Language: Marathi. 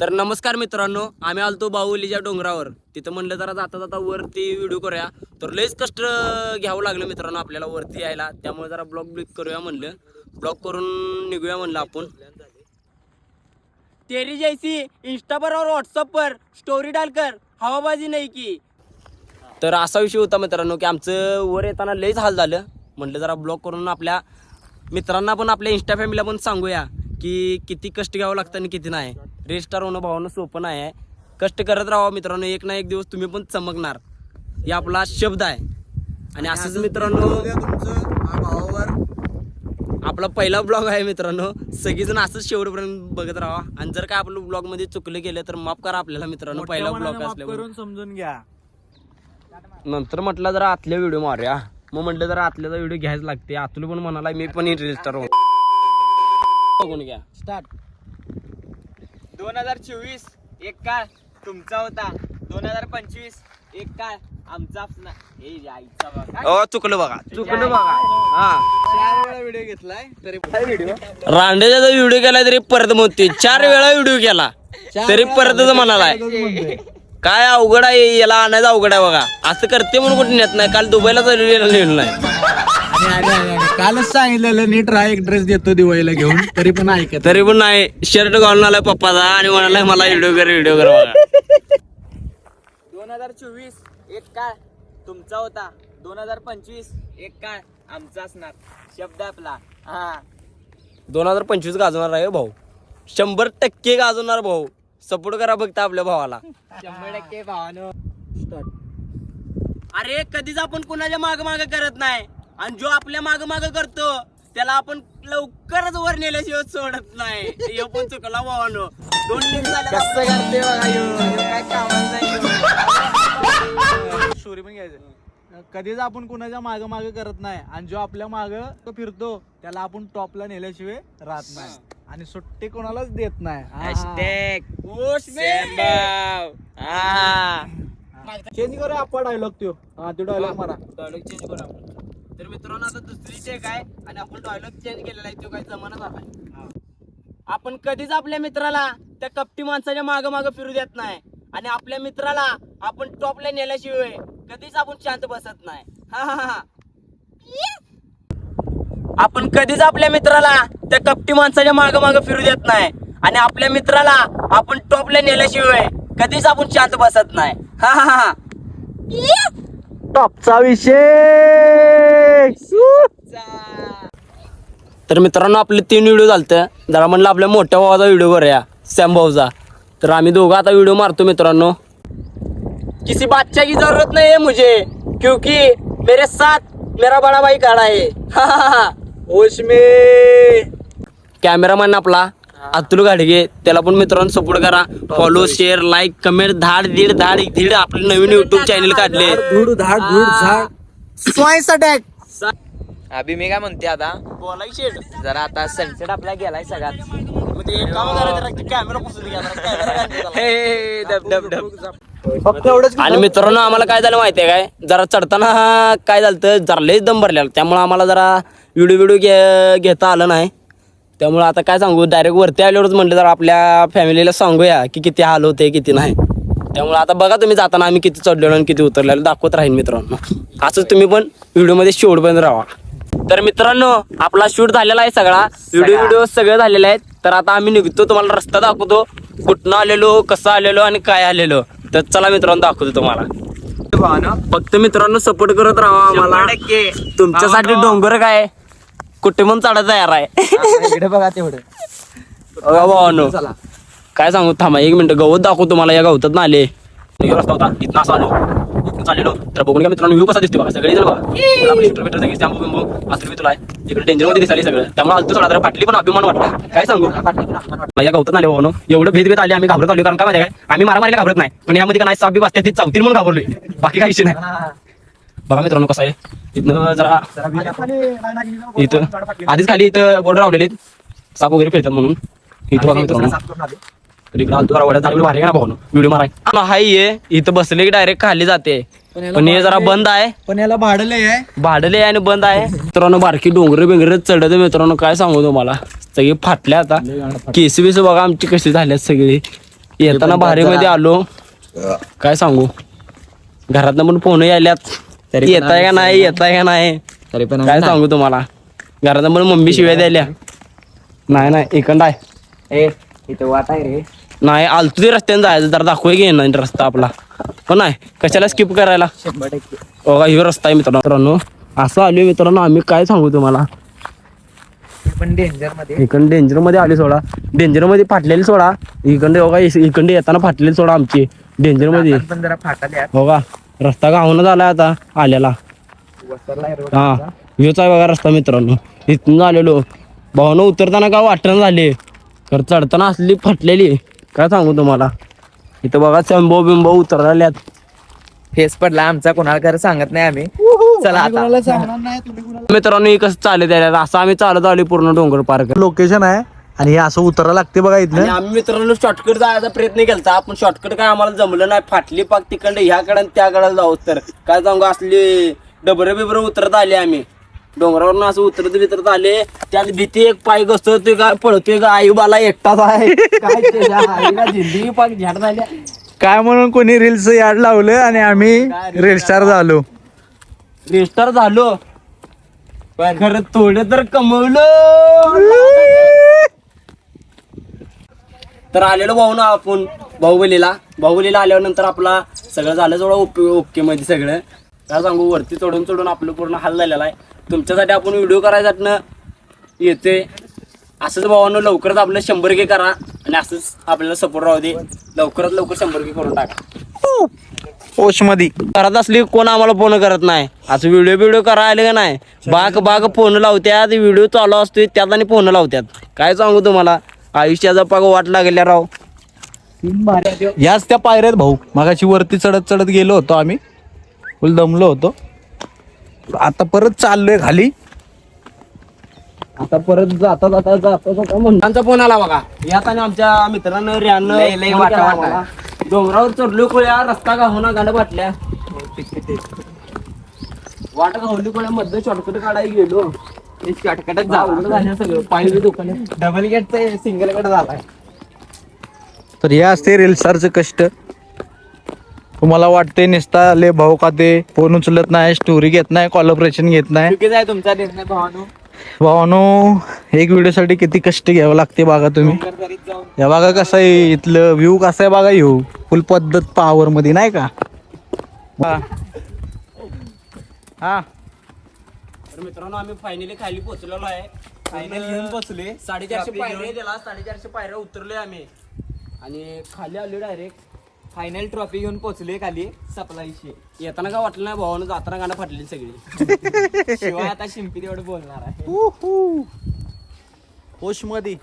तर नमस्कार मित्रांनो आम्ही आलतो बाहुलीच्या डोंगरावर. तिथं म्हणलं जरा जाता जाता वरती व्हिडिओ करूया. तर लयच कष्ट घ्यावं लागलं मित्रांनो आपल्याला वरती यायला. त्यामुळे जरा ब्लॉग ब्लिक करूया म्हणलं. ब्लॉग करून निघूया म्हणलं आपण. तेरी जैसी इंस्टा पर और व्हॉट्सअप पर स्टोरी डालकर हवाबाजी नाही की. तर असा विषय होता मित्रांनो की आमचं वर येताना लयच हाल झालं. म्हटलं जरा ब्लॉग करून आपल्या मित्रांना पण आपल्या इंस्टा फॅमिलीला पण सांगूया. की किती कष्ट घ्यावं लागतं आणि किती नाही. रेड स्टार होणं भावानं सोपं नाही आहे. कष्ट करत राहा मित्रांनो. एक ना एक दिवस तुम्ही पण चमकणार. हे आपला शब्द आहे. आणि असंच मित्रांनो आपला पहिला ब्लॉग आहे मित्रांनो. सगळीजण असंच शेवटपर्यंत बघत राहा. आणि जर काय आपलं ब्लॉगमध्ये चुकलं गेलं तर माफ करा आपल्याला मित्रांनो. पहिला ब्लॉग असल्यामुळे. करून समजून घ्या. नंतर म्हटलं जरा आतल्या व्हिडिओ मारूया. मग म्हटलं जरा आतल्याचा व्हिडिओ घ्यायच लागते. आतुल पण म्हणाला मी पण रजिस्टर बघून घ्या. स्टार्ट. दोन हजार चोवीस एक काळ तुमचा होता. दोन हजार पंचवीस एक काळ आमचा हे बघा हो चुकलं बघा. चुकलं बघा. हा. चार वेळा व्हिडिओ घेतलाय तरी व्हिडिओ रांडेचा व्हिडिओ केला तरी परत म्हणते चार वेळा व्हिडिओ केला. तरी परतच म्हणालाय. काय अवघड आहे याला आणायचं अवघड आहे बघा. असं करते म्हणून कुठे नेत नाही. काल दुबईला लिहिलं नाही. कालच सांगितलेलं नीट राहा एक ड्रेस देतो दिवाळीला घेऊन. तरी पण ऐकत तरी पण नाही. शर्ट घालून आलाय पप्पाचा आणि म्हणालाय मला व्हिडिओ कर व्हिडिओ कर बघा दोन हजार चोवीस एक काळ तुमचा होता. दोन हजार पंचवीस एक काळ आमचा असणार. शब्द आपला. हा. दोन हजार पंचवीस गाजवणार आहे हो भाऊ. शंभर टक्के गाजवणार भाऊ. सपोर्ट करा फक्त आपल्या भावाला. शंभर टक्के भावानो. अरे कधीच आपण कुणाच्या माग माग करत नाही. आणि जो आपल्या माग माग करतो त्याला आपण लवकरच वर नेल्याशिवाय सोडत नाही. हे पण चुकला भावानो. दोन टीम झाल्या कसं करते बघा ह्यो. ह्यो काय कामाला नाही स्टोरी पण घ्यायचं. कधीच आपण कुणाच्या माग माग करत नाही. आणि जो आपल्या माग फिरतो त्याला आपण टॉपला नेल्याशिवाय राहत नाही. आणि सुट्टी कोणालाच देत नाही. चेंज करूया आपण डायलॉग त्यो. हा तो डायलॉग मारा. डायलॉग चेंज करू आपण. तर मित्रांनो आता दुसरी टेक आहे आणि आपण डायलॉग चेंज केलेला आहे. तो काही जमाना झालाय आपण कधीच आपल्या मित्राला त्या कपटी माणसाच्या माग माग फिरू देत नाही. आणि आपल्या मित्राला आपण टॉपला नेल्याशिवाय कधीच आपण शांत बसत नाही. हा हा हा. आपण कधीच आपल्या मित्राला त्या कपटी माणसाच्या माग माग फिरू देत नाही. आणि आपल्या मित्राला आपण टॉपला नेल्याशिवाय कधीच आपण शांत बसत नाही. हा हा हा. टॉपचा विषय तर मित्रांनो आपले तीन व्हिडिओ झालते. जरा म्हणलं आपल्या मोठ्या भावाचा व्हिडिओ करूया. सॅम भाऊचा. तर आम्ही दोघं आता व्हिडिओ मारतो मित्रांनो. किसी बादशाह की जरूरत नहीं है मुझे. क्योंकि मेरे साथ मेरा बड़ा भाई खड़ा है. होश में कॅमेरामॅन आपला. अतुल गाडगे त्याला पण मित्रांनो सपोर्ट करा. फॉलो शेअर लाईक कमेंट धाड दीड धाड धीड आपले नवीन युट्यूब चॅनल काढले. धूड धाड धूड झाड स्वाईस अटॅक अभि मी काय म्हणते आता? बोलायची जरा आता सनसेट आपला गेलाय सगळ्यात. हे डब डब डब. फक्त एवढंच आणि मित्रांनो आम्हाला काय झालं माहितीये काय? जरा चढताना काय झालं तर जरा लयच दम भरलेला त्यामुळे आम्हाला जरा व्हिडिओ व्हिडिओ घेता आलं नाही. त्यामुळे आता काय सांगू डायरेक्ट वरती आल्यावरच म्हटलं जरा आपल्या फॅमिलीला सांगूया की किती हाल होते किती नाही. त्यामुळे आता बघा तुम्ही जाताना आम्ही किती चढलेलो आणि किती उतरलेलो. दाखवत राहीन मित्रांनो. असंच तुम्ही पण व्हिडिओमध्ये शेवटपर्यंत राहा. तर मित्रांनो आपला शूट झालेला आहे सगळा. व्हिडिओ व्हिडिओ सगळं झालेलं आहे तर आता आम्ही निघतो तुम्हाला रस्ता दाखवतो. कुठनं आलेलो कसं आलेलो आणि काय आलेलो. तर चला मित्रांनो दाखवतो तुम्हाला. फक्त मित्रांनो सपोर्ट करत राहा आम्हाला. तुमच्यासाठी डोंगर काय कुठे पण चढा तयार आहे? इकडे बघा तेवढं. बघा भावानो. काय सांगू? थांबा एक मिनिट. गवत दाखवतो तुम्हाला या गवतात ना आले. हे रस्ता होता इथं असं आलो. इथून चाललेलो. तर बघून घ्या मित्रांनो व्ह्यू कसा दिसते बघा. सगळे जण बघा. आपले सगळे बिंबू असं तुला इकडे डेंजरमध्ये दिसाली सगळं. त्यामुळे आलतो थोडा जरा. फाटली पण अभिमान वाटला. काय सांगू? या गवतात आले भावानो. एवढं भेद भेद आले आम्ही घाबरत आलो कारण काय माहिती आहे काय? आम्ही घाबरत नाही. पण यामध्ये काय नाही साप बी बसते ती चावतील म्हणून घाबरलोय. बाकी काही विषय नाही. बघा मित्रांनो कसं आहे. इथनं जरा इथं आधीच खाली इथं बोर्ड लावलेले आहेत. साप वगैरे फिरतात म्हणून. इथं बघा मित्रांनो. व्हिडिओ माराय. हाय ये. इथं बसले की डायरेक्ट खाली जाते. पण हे जरा बंद आहे. पण याला भाडं लय आहे. भाडले आणि बंद आहे. मित्रांनो बारकी डोंगर बिंगर चढत मित्रांनो. काय सांगू तुम्हाला? सगळी फाटल्या आता. केस बीस बघा आमची कशी झाल्यात सगळी. येताना भारी मध्ये आलो. काय सांगू? घरातनं पण फोन यायल्यात. तरी पण येताय का नाही? येताय का नाही? तरी पण काय सांगू तुम्हाला? घरातनं पण मम्मी शिवाय द्यायल्या. नाही नाही इकडं आहे ए इथं वाट आहे रे. नाही आलतो ते रस्त्याने जायचं. तर दाखवू की ना रस्ता आपला. पण नाही? कशाला स्किप करायला? शंभर टक्के. बघा ह्यो रस्ता आहे मित्रांनो. मित्रांनो असं आलोय मित्रांनो. आम्ही काय सांगू तुम्हाला? हे पण डेंजरमध्ये. इकडं डेंजरमध्ये आली सोडा. डेंजरमध्ये फाटलेली सोडा. इकडे बघा इकडे येताना फाटलेली सोडा आमची. डेंजरमध्ये. पण जरा फाटाले बघा रस्ता गावून झाला आता रोड हा ह्योच आहे बघा रस्ता मित्रांनो. इथून आलेलो भावनं उतरताना का वाटण झाले. तर चढताना असली फाटलेली. काय सांगू तुम्हाला? इथं बघा चंबो बिंबो उतरल्यात फेस पडला आमचा कोणाला खरं सांगत नाही आम्ही. चला आता. मित्रांनो हे कसं चालत असं आम्ही चालत आलो पूर्ण डोंगर पार करत. लोकेशन आहे. आणि हे असं उतरायला लागते बघा आणि इथनं आम्ही मित्रांनो शॉर्टकट जायचा प्रयत्न केला पण शॉर्टकट काय आम्हाला जमलं नाही. फाटली पाक तिकडे ह्याकडे त्याकडे जाऊ तर. काय सांगू असली डबरे बिबर उतरत आले आम्ही. डोंगरावरून असं उतरत बितरत आले. त्यात भीती एक पाय घसरतोय का पळतोय का? आई बाला एकटाच आहे. काय त्याच्या आईला जिंदगी पाक झाड झाल्या. काय म्हणून कोणी रील्स याड लावलं आणि आम्ही रील स्टार झालो. रेस्टार झालो. पण खरं थोडं तर कमवलं. तर आलेलो भाऊ ना आपण बाहुबलीला. बाहुबलीला आल्यानंतर आपला सगळं झालं थोडं ओके ओके मध्ये सगळं. काय सांगू वरती चढून चढून आपलं पूर्ण हाल झालेला आहे. तुमच्यासाठी आपण व्हिडिओ करायसाठी येते असंच भावानं लवकरच आपलं शंभर के करा आणि असंच आपल्याला सपोर्ट राहू दे. लवकरात लवकर शंभर के करून टाका. ओशमध्ये करत असली कोण आम्हाला फोन करत नाही? असं व्हिडिओ बिडिओ करा आले का नाही? बाग बाग फोन लावत्यात व्हिडिओ चालू असतोय त्यात आणि फोन लावत्यात. काय सांगू तुम्हाला? आयुष्याचा पाग वाट लागल्या राव. याच त्या पायऱ्यात भाऊ. मागाशी वरती चढत चढत गेलो होतो आम्ही. फुल दमलो होतो. आता परत चाललोय खाली. आता परत जाता जाता जाता जाता म्हणतांचा फोन आला बघा. यात आणि आमच्या मित्रानं रियानं लय- लय फोन वाटा केला वाटा. आम्हाला. डोंगरावर चढलो कोळ्या रस्ता गावना गाणं बाटल्या वाट गावली कोळ्या मध्ये शॉर्टकट काढायला गेलो. झालं सगळं. दुकाने डबल गेट सिंगल गेट झालाय. तर हे असते रील स्टारचं कष्ट. तुम्हाला वाटते निसता ले भाऊ का ते? फोन उचलत नाही स्टोरी घेत नाही कॉलॉपरेशन घेत नाही. चुकीचा आहे तुमचा निर्णय भावानो. भावानो एक व्हिडिओसाठी किती कष्ट घ्यावं लागते बघा तुम्ही. जाऊन. या बघा कसं आहे इथलं व्ह्यू कसं आहे बघा येऊ. फुल पद्धत पॉवर मध्ये नाही का? हा. हा. तर मित्रांनो आम्ही फायनली खाली पोहोचलेलो आहे. फायनल येऊन पोहोचले. साडेचारशे पायऱ्या त्याला साडेचारशे पायऱ्या उतरलोय आम्ही. आणि खाली आलो डायरेक्ट फायनल ट्रॉफी घेऊन पोहोचले खाली सप्लायशी येताना काय वाटलं नाही भावानं जाताना गाणं फाटलेली सगळी. शिवाय आता शिंपी तेवढं बोलणार आहे. होशमध्ये.